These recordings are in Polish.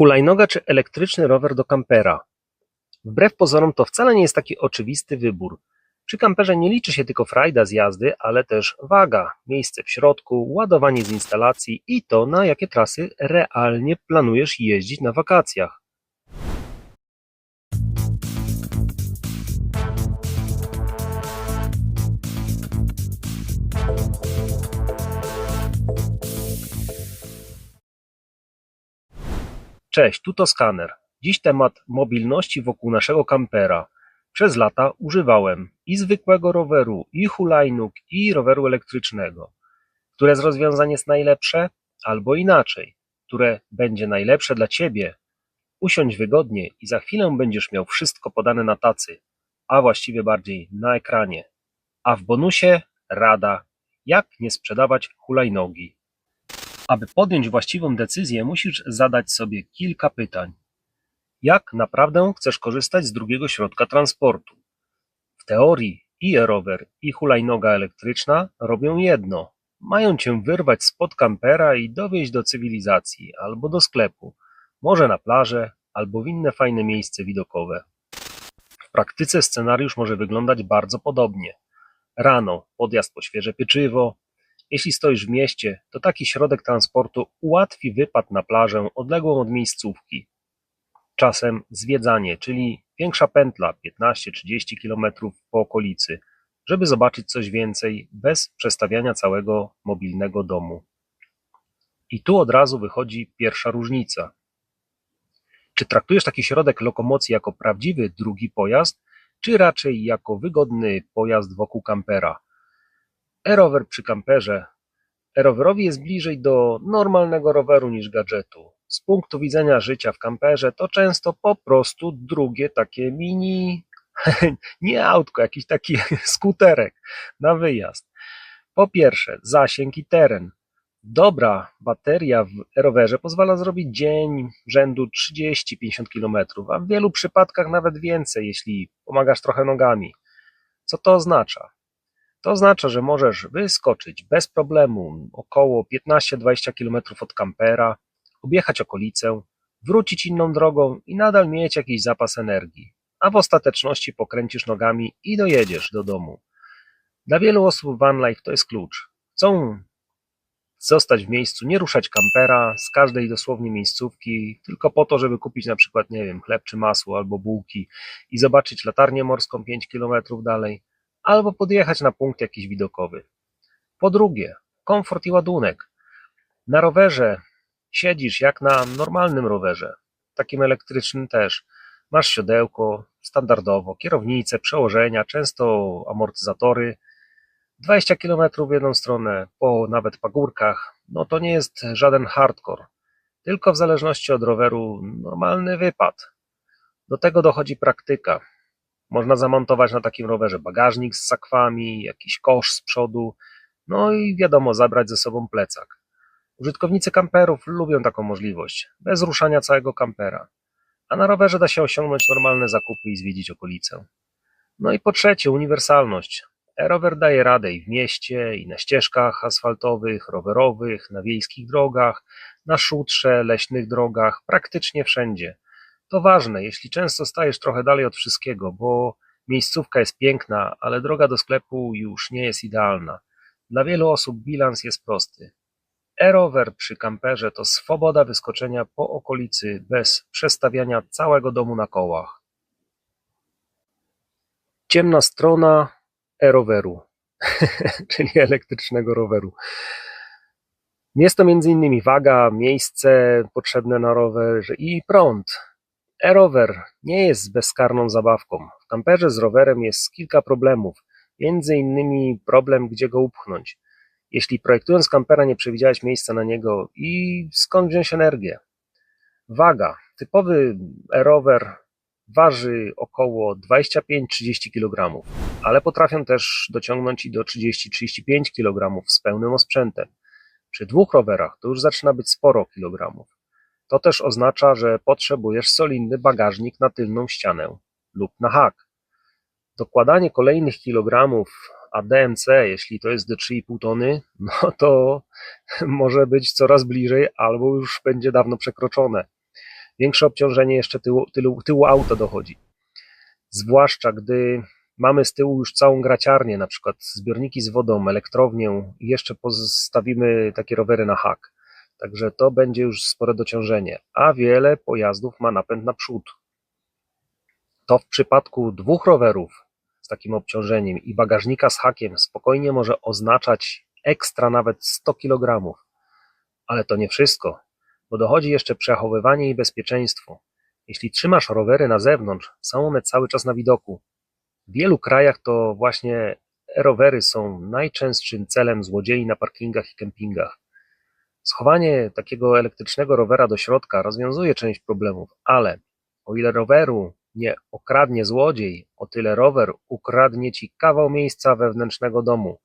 Hulajnoga czy elektryczny rower do kampera? Wbrew pozorom to wcale nie jest taki oczywisty wybór. Przy kamperze nie liczy się tylko frajda z jazdy, ale też waga, miejsce w środku, ładowanie z instalacji i to, na jakie trasy realnie planujesz jeździć na wakacjach. Cześć, tu to skaner. Dziś temat mobilności wokół naszego kampera. Przez lata używałem i zwykłego roweru, i hulajnóg, i roweru elektrycznego. Które z rozwiązań jest najlepsze? Albo inaczej, które będzie najlepsze dla Ciebie? Usiądź wygodnie i za chwilę będziesz miał wszystko podane na tacy, a właściwie bardziej na ekranie. A w bonusie rada, jak nie sprzedawać hulajnogi. Aby podjąć właściwą decyzję, musisz zadać sobie kilka pytań. Jak naprawdę chcesz korzystać z drugiego środka transportu? W teorii i e-rower, i hulajnoga elektryczna robią jedno. Mają cię wyrwać spod kampera i dowieźć do cywilizacji, albo do sklepu, może na plażę, albo w inne fajne miejsce widokowe. W praktyce scenariusz może wyglądać bardzo podobnie. Rano podjazd po świeże pieczywo, jeśli stoisz w mieście, to taki środek transportu ułatwi wypad na plażę odległą od miejscówki. Czasem zwiedzanie, czyli większa pętla 15-30 km po okolicy, żeby zobaczyć coś więcej bez przestawiania całego mobilnego domu. I tu od razu wychodzi pierwsza różnica. Czy traktujesz taki środek lokomocji jako prawdziwy drugi pojazd, czy raczej jako wygodny pojazd wokół kampera? E-rower przy kamperze. E-rowerowi jest bliżej do normalnego roweru niż gadżetu. Z punktu widzenia życia w kamperze to często po prostu drugie takie mini, nie autko, jakiś taki skuterek na wyjazd. Po pierwsze, zasięg i teren. Dobra bateria w e-rowerze pozwala zrobić dzień rzędu 30-50 km, a w wielu przypadkach nawet więcej, jeśli pomagasz trochę nogami. Co to oznacza? To oznacza, że możesz wyskoczyć bez problemu około 15-20 km od kampera, objechać okolicę, wrócić inną drogą i nadal mieć jakiś zapas energii, a w ostateczności pokręcisz nogami i dojedziesz do domu. Dla wielu osób van life to jest klucz. Chcą zostać w miejscu, nie ruszać kampera z każdej dosłownie miejscówki, tylko po to, żeby kupić na przykład, nie wiem, chleb czy masło albo bułki i zobaczyć latarnię morską 5 km dalej, albo podjechać na punkt jakiś widokowy. Po drugie, komfort i ładunek. Na rowerze siedzisz jak na normalnym rowerze, takim elektrycznym też. Masz siodełko, standardowo, kierownicę, przełożenia, często amortyzatory. 20 km w jedną stronę, po nawet pagórkach, no to nie jest żaden hardcore, tylko w zależności od roweru normalny wypad. Do tego dochodzi praktyka. Można zamontować na takim rowerze bagażnik z sakwami, jakiś kosz z przodu, no i wiadomo, zabrać ze sobą plecak. Użytkownicy kamperów lubią taką możliwość, bez ruszania całego kampera. A na rowerze da się osiągnąć normalne zakupy i zwiedzić okolicę. No i po trzecie, uniwersalność. E-rower daje radę i w mieście, i na ścieżkach asfaltowych, rowerowych, na wiejskich drogach, na szutrze, leśnych drogach, praktycznie wszędzie. To ważne, jeśli często stajesz trochę dalej od wszystkiego, bo miejscówka jest piękna, ale droga do sklepu już nie jest idealna. Dla wielu osób bilans jest prosty. E-rower przy kamperze to swoboda wyskoczenia po okolicy bez przestawiania całego domu na kołach. Ciemna strona e-roweru, czyli elektrycznego roweru. Jest to m.in. waga, miejsce potrzebne na rowerze i prąd. E-rower nie jest bezkarną zabawką. W kamperze z rowerem jest kilka problemów, między innymi problem, gdzie go upchnąć. Jeśli projektując kampera nie przewidziałeś miejsca na niego i skąd wziąć energię? Waga. Typowy e-rower waży około 25-30 kg, ale potrafią też dociągnąć i do 30-35 kg z pełnym osprzętem. Przy dwóch rowerach to już zaczyna być sporo kilogramów. To też oznacza, że potrzebujesz solidny bagażnik na tylną ścianę lub na hak. Dokładanie kolejnych kilogramów a DMC, jeśli to jest do 3,5 tony, no to może być coraz bliżej albo już będzie dawno przekroczone. większe obciążenie jeszcze tyłu, tyłu, tyłu auta dochodzi. Zwłaszcza gdy mamy z tyłu już całą graciarnię, na przykład zbiorniki z wodą, elektrownię i jeszcze pozostawimy takie rowery na hak. Także to będzie już spore dociążenie, a wiele pojazdów ma napęd naprzód. To w przypadku dwóch rowerów z takim obciążeniem i bagażnika z hakiem spokojnie może oznaczać ekstra nawet 100 kg. Ale to nie wszystko, bo dochodzi jeszcze przechowywanie i bezpieczeństwo. Jeśli trzymasz rowery na zewnątrz, są one cały czas na widoku. W wielu krajach to właśnie rowery są najczęstszym celem złodziei na parkingach i kempingach. Schowanie takiego elektrycznego rowera do środka rozwiązuje część problemów, ale o ile roweru nie okradnie złodziej, o tyle rower ukradnie ci kawał miejsca wewnętrznego domu.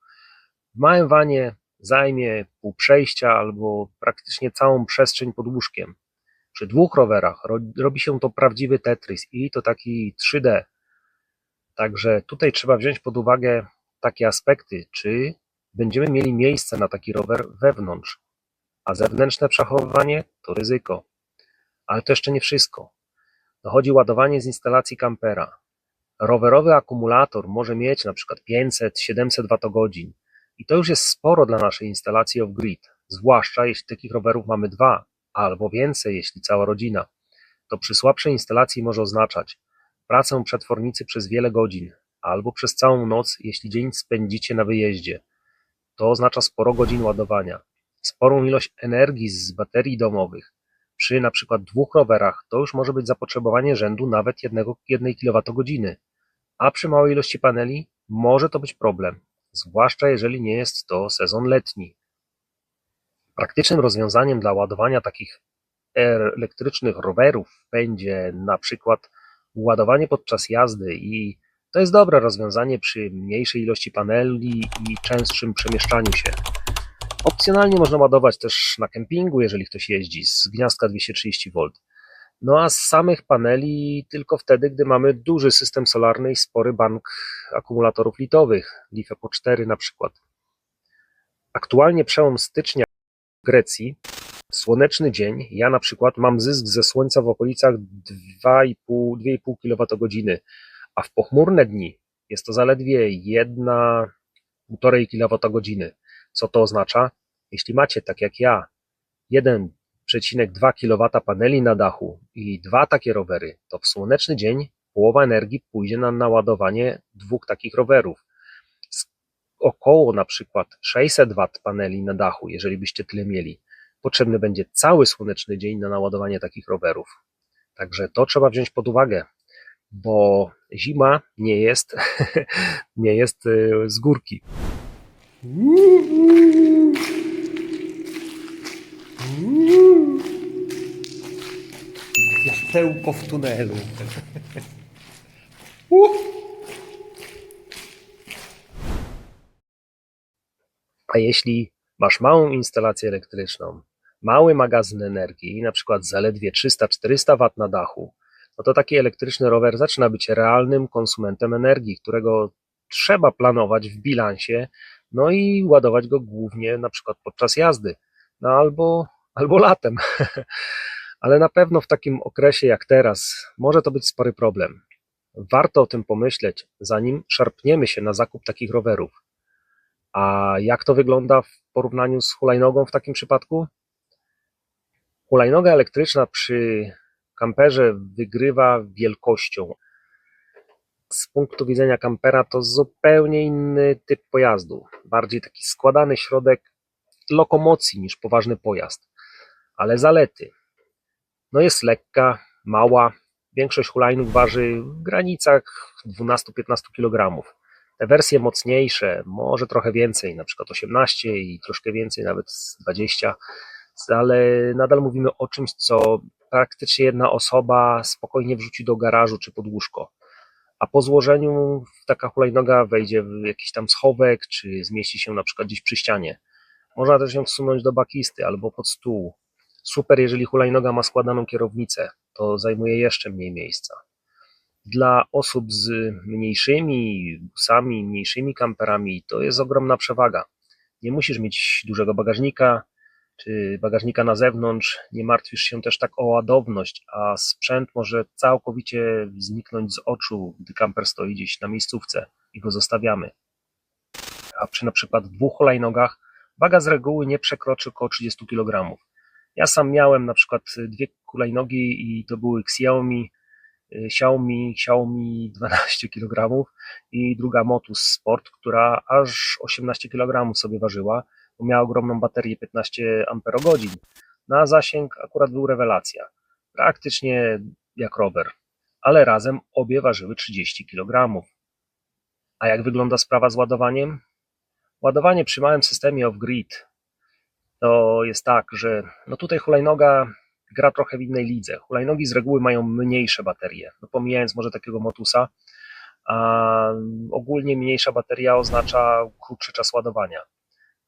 W małym wanie zajmie pół przejścia albo praktycznie całą przestrzeń pod łóżkiem. Przy dwóch rowerach ro- robi się to prawdziwy Tetris i to taki 3D. Także tutaj trzeba wziąć pod uwagę takie aspekty, czy będziemy mieli miejsce na taki rower wewnątrz, a zewnętrzne przechowywanie to ryzyko. Ale to jeszcze nie wszystko. Dochodzi ładowanie z instalacji kampera. Rowerowy akumulator może mieć przykład 500-700 Wh i to już jest sporo dla naszej instalacji off-grid, zwłaszcza jeśli takich rowerów mamy dwa, albo więcej, jeśli cała rodzina. To przy słabszej instalacji może oznaczać pracę przetwornicy przez wiele godzin, albo przez całą noc, jeśli dzień spędzicie na wyjeździe. To oznacza sporo godzin ładowania, sporą ilość energii z baterii domowych. Przy na przykład dwóch rowerach to już może być zapotrzebowanie rzędu nawet jednego, jednej kWh, a przy małej ilości paneli może to być problem, zwłaszcza jeżeli nie jest to sezon letni. Praktycznym rozwiązaniem dla ładowania takich elektrycznych rowerów będzie na przykład ładowanie podczas jazdy i to jest dobre rozwiązanie przy mniejszej ilości paneli i częstszym przemieszczaniu się. Opcjonalnie można ładować też na kempingu, jeżeli ktoś jeździ z gniazdka 230V. No a z samych paneli tylko wtedy, gdy mamy duży system solarny i spory bank akumulatorów litowych, LiFePO 4 na przykład. Aktualnie przełom stycznia w Grecji, słoneczny dzień, ja na przykład mam zysk ze słońca w okolicach 2,5 kWh, a w pochmurne dni jest to zaledwie 1,5 kWh. Co to oznacza? Jeśli macie, tak jak ja, 1,2 kW paneli na dachu i dwa takie rowery, to w słoneczny dzień połowa energii pójdzie na naładowanie dwóch takich rowerów. Z około na przykład 600 W paneli na dachu, jeżeli byście tyle mieli, potrzebny będzie cały słoneczny dzień na naładowanie takich rowerów. Także to trzeba wziąć pod uwagę, bo zima nie jest, nie jest y, z górki. Jastełko w tunelu. A jeśli masz małą instalację elektryczną, mały magazyn energii, na przykład zaledwie 300-400 W na dachu, no to taki elektryczny rower zaczyna być realnym konsumentem energii, którego trzeba planować w bilansie, no i ładować go głównie na przykład podczas jazdy, no albo, albo latem. Ale na pewno w takim okresie jak teraz może to być spory problem. Warto o tym pomyśleć, zanim szarpniemy się na zakup takich rowerów. A jak to wygląda w porównaniu z hulajnogą w takim przypadku? Hulajnoga elektryczna przy kamperze wygrywa wielkością. Z punktu widzenia kampera to zupełnie inny typ pojazdu. Bardziej taki składany środek lokomocji niż poważny pojazd. Ale zalety. No jest lekka, mała. Większość hulajnóg waży w granicach 12-15 kg. Te wersje mocniejsze, może trochę więcej, na przykład 18 i troszkę więcej, nawet z 20, ale nadal mówimy o czymś, co praktycznie jedna osoba spokojnie wrzuci do garażu czy pod łóżko. A po złożeniu taka hulajnoga wejdzie w jakiś tam schowek, czy zmieści się na przykład gdzieś przy ścianie. Można też ją wsunąć do bakisty albo pod stół. Super, jeżeli hulajnoga ma składaną kierownicę, to zajmuje jeszcze mniej miejsca. Dla osób z mniejszymi busami, mniejszymi kamperami to jest ogromna przewaga. Nie musisz mieć dużego bagażnika, bagażnika na zewnątrz, nie martwisz się też tak o ładowność, a sprzęt może całkowicie zniknąć z oczu, gdy kamper stoi gdzieś na miejscówce i go zostawiamy. A przy na przykład dwóch hulajnogach waga z reguły nie przekroczy około 30 kg. Ja sam miałem na przykład dwie hulajnogi i to były Xiaomi, y, Xiaomi, Xiaomi 12 kg i druga Motus Sport, która aż 18 kg sobie ważyła, miała ogromną baterię 15 Ah. Na zasięg akurat był rewelacja. Praktycznie jak rower, ale razem obie ważyły 30 kg. A jak wygląda sprawa z ładowaniem? Ładowanie przy małym systemie off-grid to jest tak, że no tutaj hulajnoga gra trochę w innej lidze. Hulajnogi z reguły mają mniejsze baterie, no pomijając może takiego motusa, a ogólnie mniejsza bateria oznacza krótszy czas ładowania.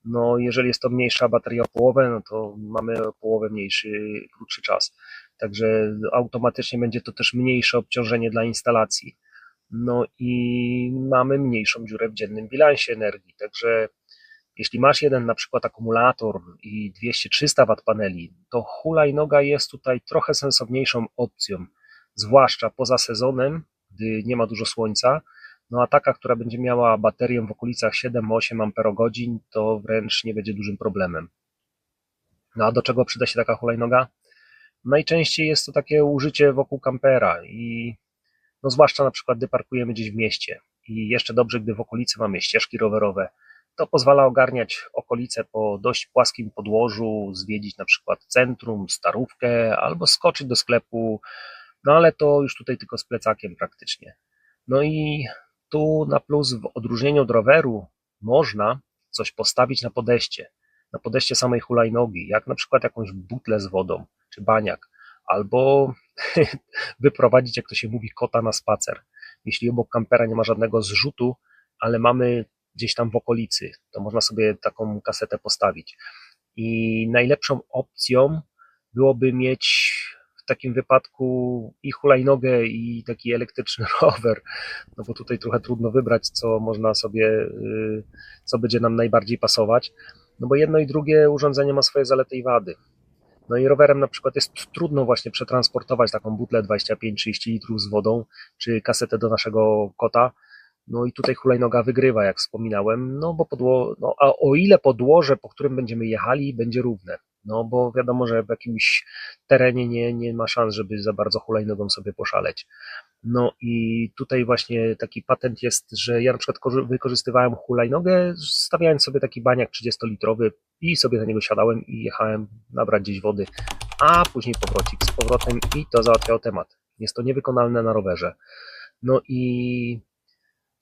No jeżeli jest to mniejsza bateria o połowę, no to mamy o połowę mniejszy, krótszy czas. Także automatycznie będzie to też mniejsze obciążenie dla instalacji. No i mamy mniejszą dziurę w dziennym bilansie energii. Także jeśli masz jeden na przykład akumulator i 200-300 W paneli, to hulajnoga jest tutaj trochę sensowniejszą opcją, zwłaszcza poza sezonem, gdy nie ma dużo słońca. No a taka, która będzie miała baterię w okolicach 7-8 Ah, to wręcz nie będzie dużym problemem. No a do czego przyda się taka hulajnoga? Najczęściej jest to takie użycie wokół kampera i no zwłaszcza na przykład gdy parkujemy gdzieś w mieście i jeszcze dobrze, gdy w okolicy mamy ścieżki rowerowe, to pozwala ogarniać okolice po dość płaskim podłożu, zwiedzić na przykład centrum, starówkę albo skoczyć do sklepu, no ale to już tutaj tylko z plecakiem praktycznie. No i tu na plus w odróżnieniu od roweru można coś postawić na podejście, na podejście samej hulajnogi, jak na przykład jakąś butlę z wodą, czy baniak, albo wyprowadzić, jak to się mówi, kota na spacer. Jeśli obok kampera nie ma żadnego zrzutu, ale mamy gdzieś tam w okolicy, to można sobie taką kasetę postawić. I najlepszą opcją byłoby mieć takim wypadku i hulajnogę, i taki elektryczny rower, no bo tutaj trochę trudno wybrać, co można sobie, y, co będzie nam najbardziej pasować, no bo jedno i drugie urządzenie ma swoje zalety i wady. No i rowerem na przykład jest trudno właśnie przetransportować taką butlę 25-30 litrów z wodą, czy kasetę do naszego kota, no i tutaj hulajnoga wygrywa, jak wspominałem, no bo podło, no, a o ile podłoże, po którym będziemy jechali, będzie równe. No bo wiadomo, że w jakimś terenie nie, nie ma szans, żeby za bardzo hulajnogą sobie poszaleć. No i tutaj właśnie taki patent jest, że ja na przykład wykorzystywałem hulajnogę, stawiając sobie taki baniak 30-litrowy i sobie na niego siadałem i jechałem nabrać gdzieś wody, a później powrocik z powrotem i to załatwiało temat. Jest to niewykonalne na rowerze. No i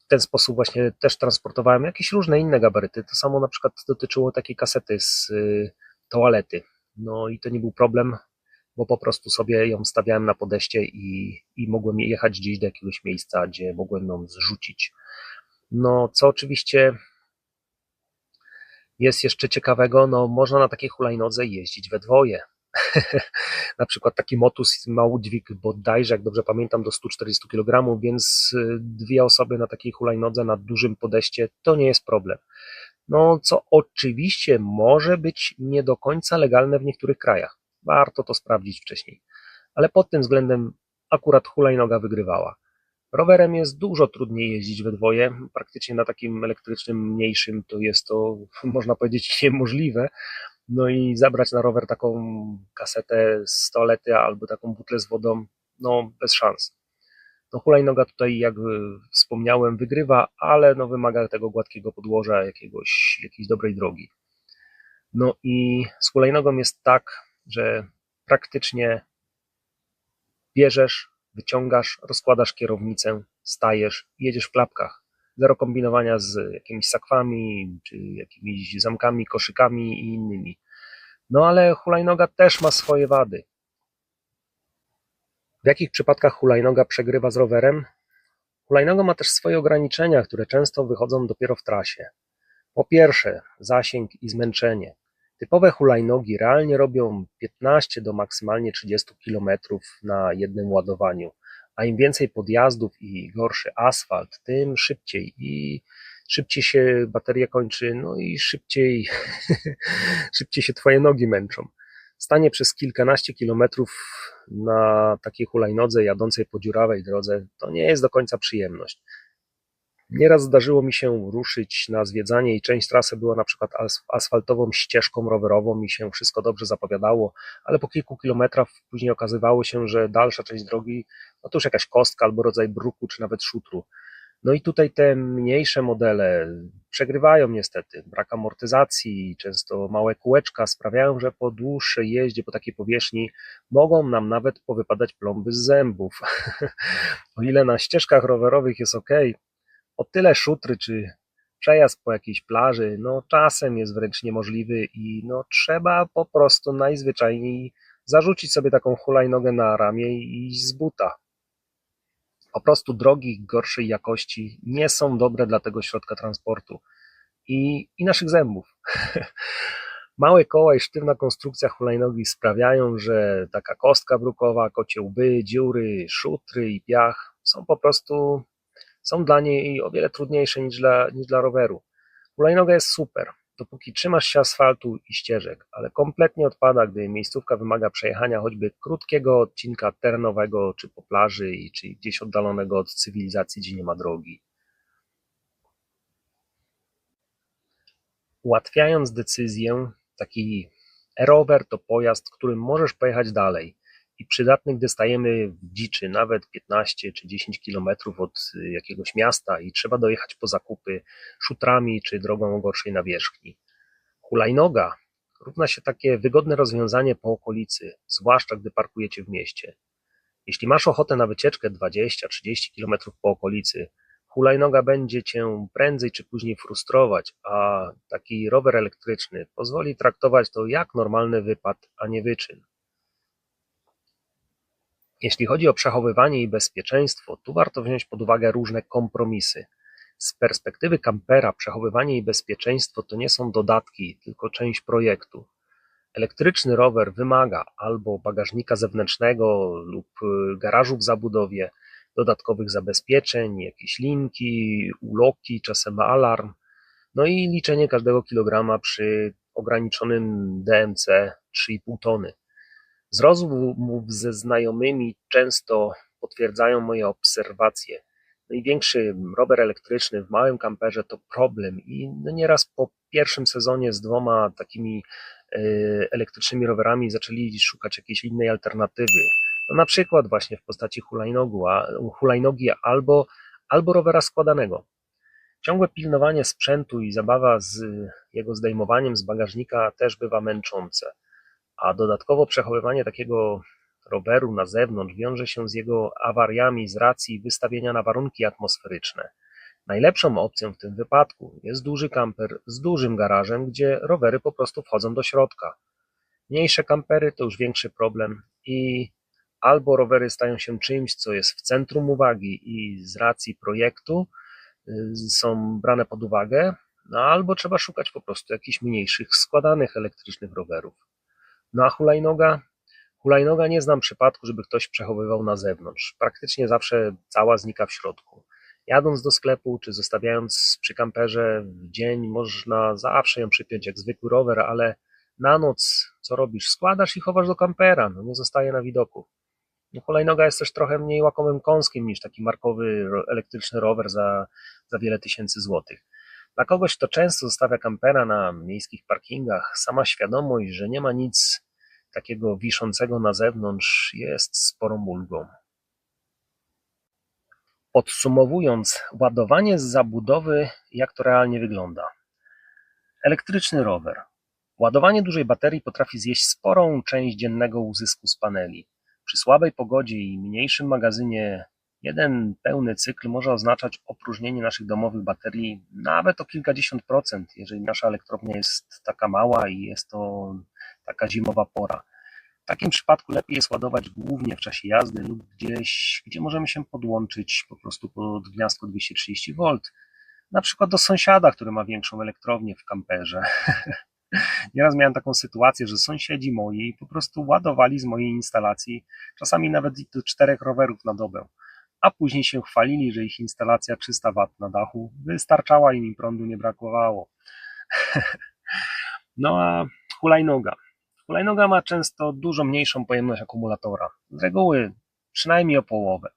w ten sposób właśnie też transportowałem jakieś różne inne gabaryty. To samo na przykład dotyczyło takiej kasety z y, toalety. No i to nie był problem, bo po prostu sobie ją stawiałem na podejście i, i mogłem jechać gdzieś do jakiegoś miejsca, gdzie mogłem ją zrzucić. No, co oczywiście jest jeszcze ciekawego, no można na takiej hulajnodze jeździć we dwoje. na przykład taki motus ma udźwig bodajże, jak dobrze pamiętam, do 140 kg, więc y, dwie osoby na takiej hulajnodze na dużym podejście to nie jest problem. No, co oczywiście może być nie do końca legalne w niektórych krajach. Warto to sprawdzić wcześniej. Ale pod tym względem akurat hulajnoga wygrywała. Rowerem jest dużo trudniej jeździć we dwoje. Praktycznie na takim elektrycznym, mniejszym to jest to, można powiedzieć, niemożliwe, no i zabrać na rower taką kasetę z toalety albo taką butlę z wodą, no bez szans. No hulajnoga tutaj, jak wspomniałem, wygrywa, ale no wymaga tego gładkiego podłoża, jakiegoś, jakiejś dobrej drogi. No i z hulajnogą jest tak, że praktycznie bierzesz, wyciągasz, rozkładasz kierownicę, stajesz, jedziesz w klapkach zero kombinowania z jakimiś sakwami, czy jakimiś zamkami, koszykami i innymi. No ale hulajnoga też ma swoje wady. W jakich przypadkach hulajnoga przegrywa z rowerem? Hulajnoga ma też swoje ograniczenia, które często wychodzą dopiero w trasie. Po pierwsze, zasięg i zmęczenie. Typowe hulajnogi realnie robią 15 do maksymalnie 30 km na jednym ładowaniu a im więcej podjazdów i gorszy asfalt, tym szybciej i szybciej się bateria kończy, no i szybciej, szybciej się twoje nogi męczą. Stanie przez kilkanaście kilometrów na takiej hulajnodze jadącej po dziurawej drodze to nie jest do końca przyjemność. Nieraz zdarzyło mi się ruszyć na zwiedzanie i część trasy była na przykład asfaltową ścieżką rowerową i się wszystko dobrze zapowiadało, ale po kilku kilometrach później okazywało się, że dalsza część drogi no to już jakaś kostka albo rodzaj bruku czy nawet szutru. No i tutaj te mniejsze modele przegrywają niestety. Brak amortyzacji, często małe kółeczka sprawiają, że po dłuższej jeździe po takiej powierzchni mogą nam nawet powypadać plomby z zębów. o ile na ścieżkach rowerowych jest ok, o tyle szutry czy przejazd po jakiejś plaży, no czasem jest wręcz niemożliwy i no trzeba po prostu najzwyczajniej zarzucić sobie taką hulajnogę na ramię i iść z buta. Po prostu drogi gorszej jakości nie są dobre dla tego środka transportu i, i naszych zębów. Małe koła i sztywna konstrukcja hulajnogi sprawiają, że taka kostka brukowa, kocie łby, dziury, szutry i piach są po prostu są dla niej o wiele trudniejsze niż dla, niż dla roweru. Hulajnoga jest super, dopóki trzymasz się asfaltu i ścieżek, ale kompletnie odpada, gdy miejscówka wymaga przejechania choćby krótkiego odcinka terenowego, czy po plaży, czy gdzieś oddalonego od cywilizacji, gdzie nie ma drogi. Ułatwiając decyzję, taki rower to pojazd, którym możesz pojechać dalej i przydatny, gdy stajemy w dziczy, nawet 15 czy 10 kilometrów od y, jakiegoś miasta i trzeba dojechać po zakupy szutrami czy drogą gorszej nawierzchni. Hulajnoga równa się takie wygodne rozwiązanie po okolicy, zwłaszcza gdy parkujecie w mieście. Jeśli masz ochotę na wycieczkę 20-30 kilometrów po okolicy, hulajnoga będzie cię prędzej czy później frustrować, a taki rower elektryczny pozwoli traktować to jak normalny wypad, a nie wyczyn. Jeśli chodzi o przechowywanie i bezpieczeństwo, tu warto wziąć pod uwagę różne kompromisy. Z perspektywy kampera przechowywanie i bezpieczeństwo to nie są dodatki, tylko część projektu. Elektryczny rower wymaga albo bagażnika zewnętrznego lub y, garażu w zabudowie, dodatkowych zabezpieczeń, jakieś linki, uloki, czasem alarm, no i liczenie każdego kilograma przy ograniczonym DMC 3,5 tony. Z rozmów ze znajomymi często potwierdzają moje obserwacje. Największy rower elektryczny w małym kamperze to problem i no nieraz po pierwszym sezonie z dwoma takimi e, elektrycznymi rowerami zaczęli szukać jakiejś innej alternatywy. No na przykład właśnie w postaci hulajnogu, a, hulajnogi albo, albo rowera składanego. Ciągłe pilnowanie sprzętu i zabawa z jego zdejmowaniem z bagażnika też bywa męczące a dodatkowo przechowywanie takiego roweru na zewnątrz wiąże się z jego awariami z racji wystawienia na warunki atmosferyczne. Najlepszą opcją w tym wypadku jest duży kamper z dużym garażem, gdzie rowery po prostu wchodzą do środka. Mniejsze kampery to już większy problem i albo rowery stają się czymś, co jest w centrum uwagi i z racji projektu y, są brane pod uwagę, no albo trzeba szukać po prostu jakichś mniejszych, składanych elektrycznych rowerów. No a hulajnoga? Hulajnoga nie znam przypadku, żeby ktoś przechowywał na zewnątrz. Praktycznie zawsze cała znika w środku. Jadąc do sklepu, czy zostawiając przy kamperze w dzień, można zawsze ją przypiąć jak zwykły rower, ale na noc co robisz? Składasz i chowasz do kampera, no nie zostaje na widoku. No, hulajnoga jest też trochę mniej łakomym kąskiem niż taki markowy elektryczny rower za, za wiele tysięcy złotych. Dla kogoś, kto często zostawia kampera na miejskich parkingach, sama świadomość, że nie ma nic takiego wiszącego na zewnątrz jest sporą ulgą. Podsumowując, ładowanie z zabudowy, jak to realnie wygląda. Elektryczny rower. Ładowanie dużej baterii potrafi zjeść sporą część dziennego uzysku z paneli. Przy słabej pogodzie i mniejszym magazynie jeden pełny cykl może oznaczać opróżnienie naszych domowych baterii nawet o kilkadziesiąt procent, jeżeli nasza elektrownia jest taka mała i jest to taka zimowa pora. W takim przypadku lepiej jest ładować głównie w czasie jazdy lub gdzieś, gdzie możemy się podłączyć po prostu pod gniazdko 230V, na przykład do sąsiada, który ma większą elektrownię w kamperze. Nieraz miałem taką sytuację, że sąsiedzi moi po prostu ładowali z mojej instalacji czasami nawet do czterech rowerów na dobę. a później się chwalili, że ich instalacja 300 W na dachu wystarczała i im prądu nie brakowało. no a hulajnoga. Hulajnoga ma często dużo mniejszą pojemność akumulatora. Z reguły przynajmniej o połowę.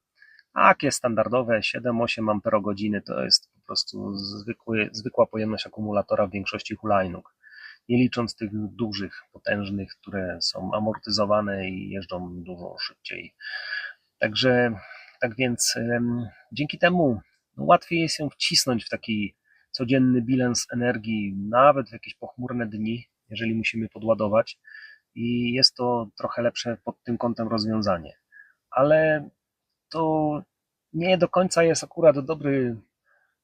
Takie standardowe 7-8 Ah to jest po prostu zwykły, zwykła pojemność akumulatora w większości hulajnóg. Nie licząc tych dużych, potężnych, które są amortyzowane i jeżdżą dużo szybciej. Także, tak więc dzięki temu łatwiej jest się wcisnąć w taki codzienny bilans energii, nawet w jakieś pochmurne dni, jeżeli musimy podładować. I jest to trochę lepsze pod tym kątem rozwiązanie. Ale to nie do końca jest akurat dobry,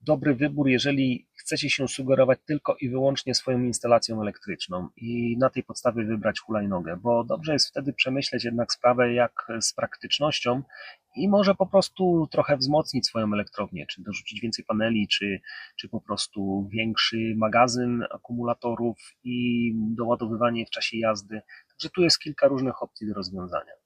dobry wybór, jeżeli chcecie się sugerować tylko i wyłącznie swoją instalacją elektryczną i na tej podstawie wybrać hulajnogę, bo dobrze jest wtedy przemyśleć jednak sprawę jak z praktycznością i może po prostu trochę wzmocnić swoją elektrownię, czy dorzucić więcej paneli, czy, czy po prostu większy magazyn akumulatorów i doładowywanie w czasie jazdy. Także tu jest kilka różnych opcji do rozwiązania.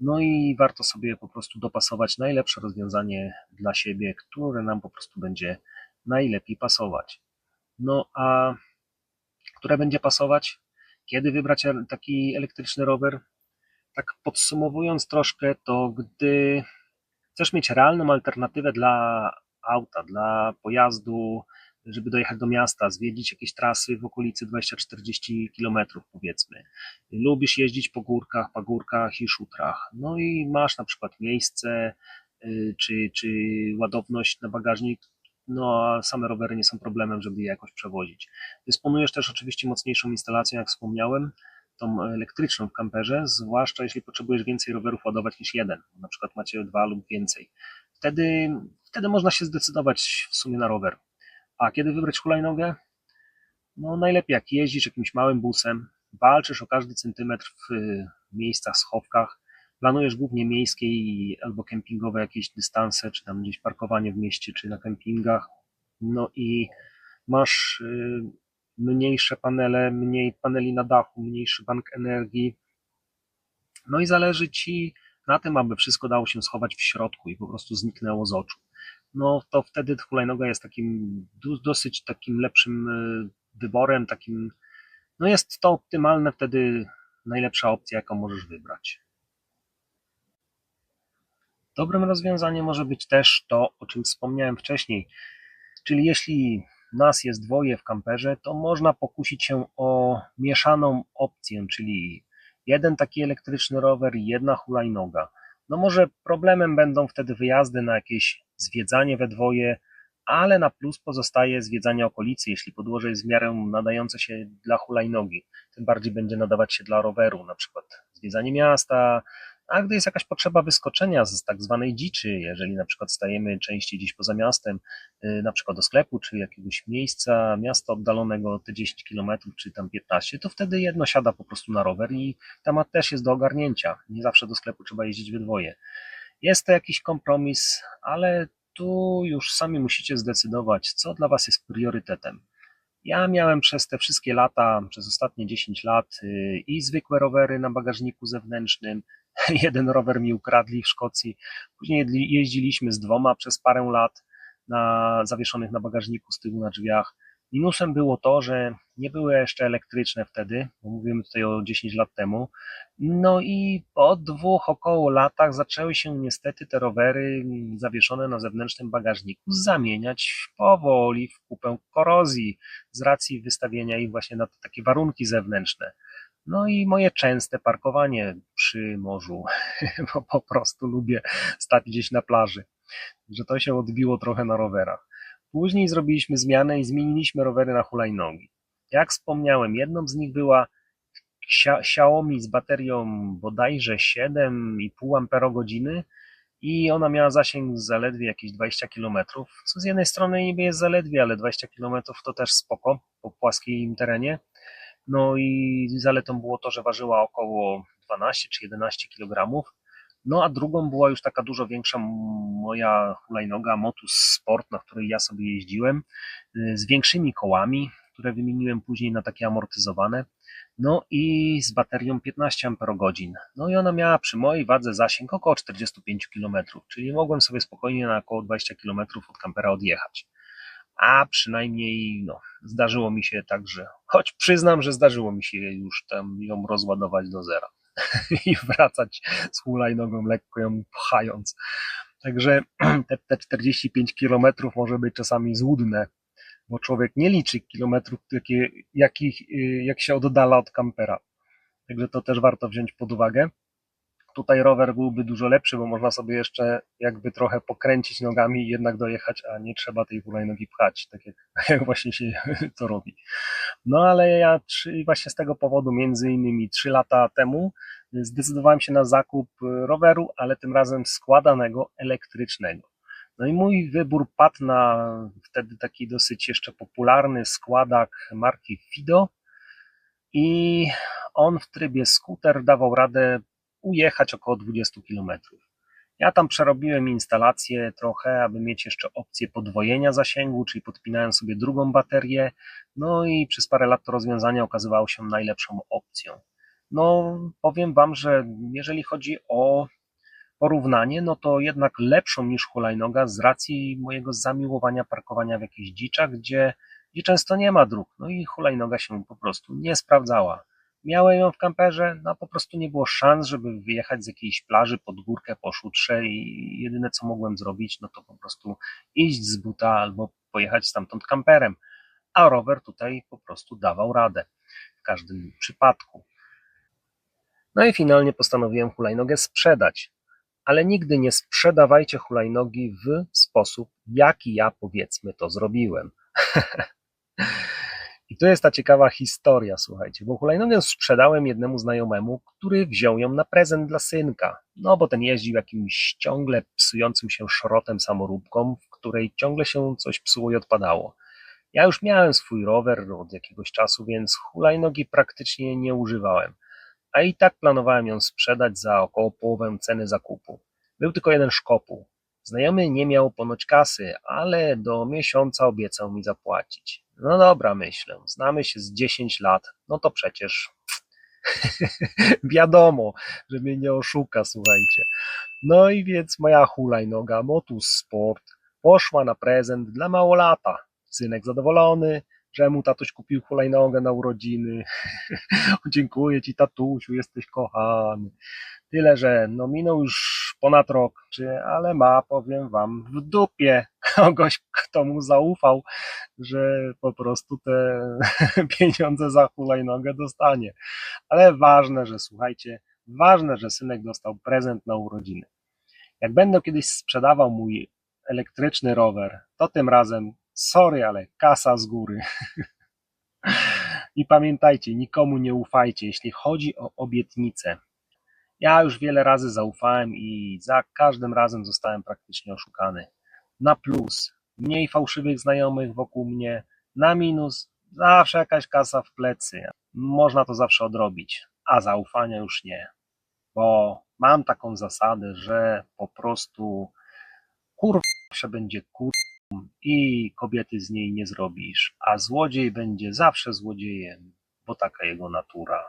No i warto sobie po prostu dopasować najlepsze rozwiązanie dla siebie, które nam po prostu będzie najlepiej pasować. No a które będzie pasować? Kiedy wybrać taki elektryczny rower? Tak podsumowując troszkę, to gdy chcesz mieć realną alternatywę dla auta, dla pojazdu, żeby dojechać do miasta, zwiedzić jakieś trasy w okolicy 20-40 km powiedzmy. Lubisz jeździć po górkach, pagórkach i szutrach. No i masz na przykład miejsce y, czy, czy ładowność na bagażnik, no a same rowery nie są problemem, żeby je jakoś przewozić. Dysponujesz też oczywiście mocniejszą instalacją, jak wspomniałem, tą elektryczną w kamperze, zwłaszcza jeśli potrzebujesz więcej rowerów ładować niż jeden, na przykład macie dwa lub więcej. Wtedy, wtedy można się zdecydować w sumie na rower. A kiedy wybrać hulajnogę? No najlepiej jak jeździsz jakimś małym busem, walczysz o każdy centymetr w miejscach, schowkach, planujesz głównie miejskie albo kempingowe jakieś dystanse, czy tam gdzieś parkowanie w mieście, czy na kempingach, no i masz y, mniejsze panele, mniej paneli na dachu, mniejszy bank energii, no i zależy Ci na tym, aby wszystko dało się schować w środku i po prostu zniknęło z oczu no to wtedy hulajnoga jest takim dosyć takim lepszym e, wyborem, takim, no jest to optymalne wtedy najlepsza opcja, jaką możesz wybrać. Dobrym rozwiązaniem może być też to, o czym wspomniałem wcześniej, czyli jeśli nas jest dwoje w kamperze, to można pokusić się o mieszaną opcję, czyli jeden taki elektryczny rower i jedna hulajnoga. No może problemem będą wtedy wyjazdy na jakieś zwiedzanie we dwoje, ale na plus pozostaje zwiedzanie okolicy, jeśli podłoże jest w miarę nadające się dla hulajnogi. Tym bardziej będzie nadawać się dla roweru, na przykład zwiedzanie miasta, a gdy jest jakaś potrzeba wyskoczenia z tak zwanej dziczy, jeżeli na przykład stajemy częściej gdzieś poza miastem, y, na przykład do sklepu, czy jakiegoś miejsca, miasta oddalonego te 10 km, czy tam 15, to wtedy jedno siada po prostu na rower i temat też jest do ogarnięcia. Nie zawsze do sklepu trzeba jeździć we dwoje. Jest to jakiś kompromis, ale tu już sami musicie zdecydować, co dla Was jest priorytetem. Ja miałem przez te wszystkie lata, przez ostatnie 10 lat y, i zwykłe rowery na bagażniku zewnętrznym. Jeden rower mi ukradli w Szkocji. Później jeździliśmy z dwoma przez parę lat na, zawieszonych na bagażniku z tyłu na drzwiach. Minusem było to, że nie były jeszcze elektryczne wtedy, bo mówimy tutaj o 10 lat temu. No i po dwóch około latach zaczęły się niestety te rowery zawieszone na zewnętrznym bagażniku zamieniać powoli w kupę korozji z racji wystawienia ich właśnie na takie warunki zewnętrzne. No i moje częste parkowanie przy morzu, bo po prostu lubię stać gdzieś na plaży, że to się odbiło trochę na rowerach. Później zrobiliśmy zmianę i zmieniliśmy rowery na hulajnogi. Jak wspomniałem, jedną z nich była Xiaomi z baterią bodajże 7,5 Ah i ona miała zasięg zaledwie jakieś 20 km, co z jednej strony niby jest zaledwie, ale 20 km to też spoko po płaskim terenie. No i zaletą było to, że ważyła około 12 czy 11 kg, no a drugą była już taka dużo większa moja hulajnoga Motus Sport, na której ja sobie jeździłem, y, z większymi kołami, które wymieniłem później na takie amortyzowane. No i z baterią 15 Ah. No i ona miała przy mojej wadze zasięg około 45 km, czyli mogłem sobie spokojnie na około 20 km od kampera odjechać. A przynajmniej no, zdarzyło mi się tak, że choć przyznam, że zdarzyło mi się już tam ją rozładować do zera i wracać z hulajnogą, lekko ją pchając. Także te, te 45 km może być czasami złudne, bo człowiek nie liczy kilometrów, jakich, y, jak się oddala od kampera. Także to też warto wziąć pod uwagę. Tutaj rower byłby dużo lepszy, bo można sobie jeszcze jakby trochę pokręcić nogami i jednak dojechać, a nie trzeba tej hulajnogi pchać, tak jak, jak właśnie się to robi. No ale ja trzy, właśnie z tego powodu, między innymi trzy lata temu, zdecydowałem się na zakup roweru, ale tym razem składanego elektrycznego. No i mój wybór padł na wtedy taki dosyć jeszcze popularny składak marki Fido i on w trybie skuter dawał radę ujechać około 20 km. Ja tam przerobiłem instalację trochę, aby mieć jeszcze opcję podwojenia zasięgu, czyli podpinałem sobie drugą baterię. No i przez parę lat to rozwiązanie okazywało się najlepszą opcją. No, powiem Wam, że jeżeli chodzi o porównanie, no to jednak lepszą niż hulajnoga z racji mojego zamiłowania parkowania w jakichś dziczach, gdzie, gdzie często nie ma dróg. No i hulajnoga się po prostu nie sprawdzała. Miałem ją w kamperze, no po prostu nie było szans, żeby wyjechać z jakiejś plaży pod górkę po szutrze i jedyne co mogłem zrobić, no to po prostu iść z buta albo pojechać stamtąd kamperem. A rower tutaj po prostu dawał radę w każdym przypadku. No i finalnie postanowiłem hulajnogę sprzedać, ale nigdy nie sprzedawajcie hulajnogi w sposób, jaki ja powiedzmy to zrobiłem. I to jest ta ciekawa historia, słuchajcie, bo hulajnogę sprzedałem jednemu znajomemu, który wziął ją na prezent dla synka. No bo ten jeździł jakimś ciągle psującym się szrotem samoróbką, w której ciągle się coś psuło i odpadało. Ja już miałem swój rower od jakiegoś czasu, więc hulajnogi praktycznie nie używałem. A i tak planowałem ją sprzedać za około połowę ceny zakupu. Był tylko jeden szkopuł. Znajomy nie miał ponoć kasy, ale do miesiąca obiecał mi zapłacić. No dobra, myślę, znamy się z 10 lat, no to przecież wiadomo, że mnie nie oszuka, słuchajcie. No i więc moja hulajnoga Motus Sport poszła na prezent dla małolata. Synek zadowolony, że mu tatuś kupił hulajnogę na urodziny. Dziękuję ci tatusiu, jesteś kochany. Tyle, że no minął już ponad rok, czy, ale ma, powiem wam, w dupie kogoś, kto mu zaufał, że po prostu te pieniądze za hulajnogę dostanie. Ale ważne, że słuchajcie, ważne, że synek dostał prezent na urodziny. Jak będę kiedyś sprzedawał mój elektryczny rower, to tym razem, sorry, ale kasa z góry. I pamiętajcie, nikomu nie ufajcie, jeśli chodzi o obietnice. Ja już wiele razy zaufałem i za każdym razem zostałem praktycznie oszukany. Na plus, mniej fałszywych znajomych wokół mnie, na minus, zawsze jakaś kasa w plecy. Można to zawsze odrobić, a zaufania już nie. Bo mam taką zasadę, że po prostu kurwa zawsze będzie kur i kobiety z niej nie zrobisz, a złodziej będzie zawsze złodziejem, bo taka jego natura.